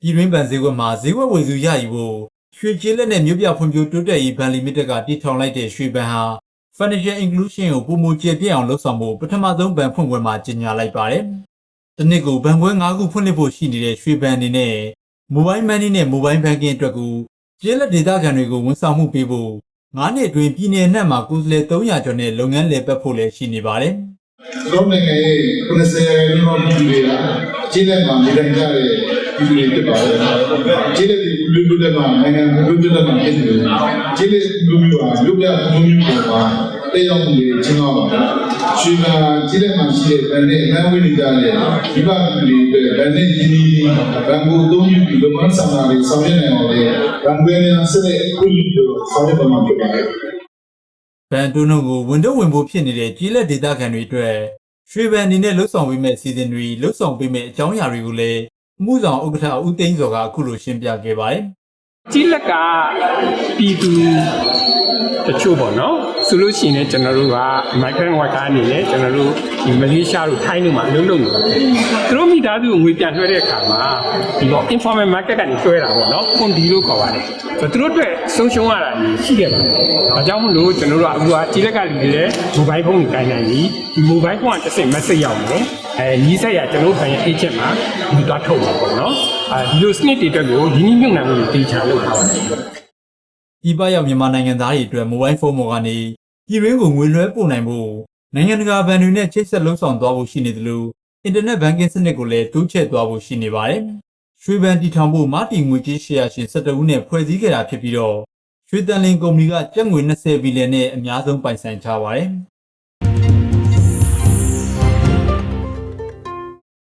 ပြည်တွင်းဗန်ဈေးကွက်မှာဈေးကွက်ဝယ်စုရယူဖို့ရွှေကျေးလက်နဲ့မြို့ပြဖွံ့ဖြိုးတိုးတက်ရေးဘဏ်လီမိတက်ကတည်ထောင်လိုက်တဲ့ရွှေဘဏ်ဟာ Financial Inclusion ကိုပုံမကျေပြည့်အောင်လှုပ်ဆောင်ဖို့ပထမဆုံးဘဏ်ဖွင့်ပွဲမှာကြေညာလိုက်ပါတယ်။ဒီနှစ်ကိုဘဏ်ပွဲ၅ခုဖွင့်လှစ်ဖို့ရှိနေတဲ့ရွှေဘဏ်အနေနဲ့ Mobile Money နဲ့ Mobile Banking အတွက်ကိုကျေးလက်ဒေသခံတွေကိုဝန်ဆောင်မှုပေးဖို့၅နှစ်အတွင်းပြည်내အနှံ့မှာကိုယ်စားလှယ်300ကျော်နဲ့လုပ်ငန်းလည်ပတ်ဖို့လည်းရှိနေပါတယ်။ကျွန်တော်နိုင်ငံရဲ့90ရာခိုင်နှုန်းပြည်သူတွေကအခြေလက်မှာနေထိုင်ကြတဲ့ ပြည်သူတွေဖြစ်ပါတယ်။အခြေလက်ဒီလူလူတွေမှာနိုင်ငံလူလူတွေမှာဖြစ်နေတယ်။အခြေလက်လူလူဟာလူပြလူမျိုးတွေမှာတေးရောက်မှုတွေချင်းတော့ပါတယ်။ရွှေမှာအခြေလက်မှာရှိတဲ့ဗန်နဲ့အမှန်ဝင်နေကြတဲ့ဒီပါပြည်တွေအတွက်ဗန်နဲ့ဒီဒီဗန်ကိုအသုံးပြုပြီးလုပ်ငန်းဆောင်တာတွေဆောင်ရွက်နိုင်အောင်လေဗန်ကွဲနဲ့ဆက်လက်ခွင့်ပြုဆောင်ရွက်ပါမှာဖြစ်ပါတယ်။ဘန်တူနုံကိုဝန်တော့ဝင်ဖို့ဖြစ်နေတဲ့ကြီးလက်ဒေသခံတွေအတွက်ရွှေဘန်အနေနဲ့လှုပ်ဆောင်ပေးမဲ့စီစဉ်တွေလှုပ်ဆောင်ပေးမဲ့အကြောင်းအရာတွေကိုလည်းအ မှုဆောင်ဥက္ကဋ္ဌဦးသိန်းစောကအခုလိုရှင်းပြခဲ့ပါတယ်ကြီးလက်ကပြည်သူတချို့ပေါ့နော်ဆိုလို့ရှိရင်လည်းကျွန်တော်တို့က migrant worker အနေနဲ့ကျွန်တော်တို့ဒီမလေးရှားတို့ထိုင်းတို့မှာအလုပ်လုပ်နေတယ်သူတို့မိသားစုကိုငွေပြန်လွှဲတဲ့အခါမှာဒီပေါ့ informal market ကနေလွှဲတာပေါ့နော်ကွန်ဒီလို့ခေါ်ပါတယ်ဆိုတော့သူတို့အတွက်ဆုံးရှုံးရတာကြီးရှိခဲ့ပါတယ်ဒါကြောင့်မလို့ကျွန်တော်တို့ကအခုကကြီးလက်ကလူတွေလည်း mobile phone ကိုကိုင်နိုင်ပြီဒီ mobile phone ကတစ်စိတ် message ရောက်တယ် အဲနီးစက်ရကျွန်တော်တို့ဘဏ်ရဲ့ agent မှာဒီသွားထုတ်ပါပေါ့နော်အဲဒီလိုစနစ်တွေအတွက်ကိုဒီနည်းမြုပ်နှံမှုတွေတေချာလုပ်ထားပါတယ်။ဒီပရောက်မြန်မာနိုင်ငံသားတွေအတွက်မိုဘိုင်းဖုန်းပေါ်ကနေပြည်တွင်းကိုငွေလွှဲပို့နိုင်ဖို့နိုင်ငံတကာဘဏ်တွေနဲ့ချိတ်ဆက်လှုပ်ဆောင်သွားဖို့ရှိနေတယ်လို့အင်တာနက်ဘန်ကင်စနစ်ကိုလည်းတိုးချဲ့သွားဖို့ရှိနေပါတယ်။ရွှေဘန်တည်ထောင်ဖို့မာတီငွေကြေးရှယ်ယာရှင်17ဦးနဲ့ဖွဲ့စည်းခဲ့တာဖြစ်ပြီးတော့ရွှေတန်လင်းကုမ္ပဏီကကျပ်ငွေ20ဘီလီယံနဲ့အများဆုံးပိုင်ဆိုင်ထားပါတယ်။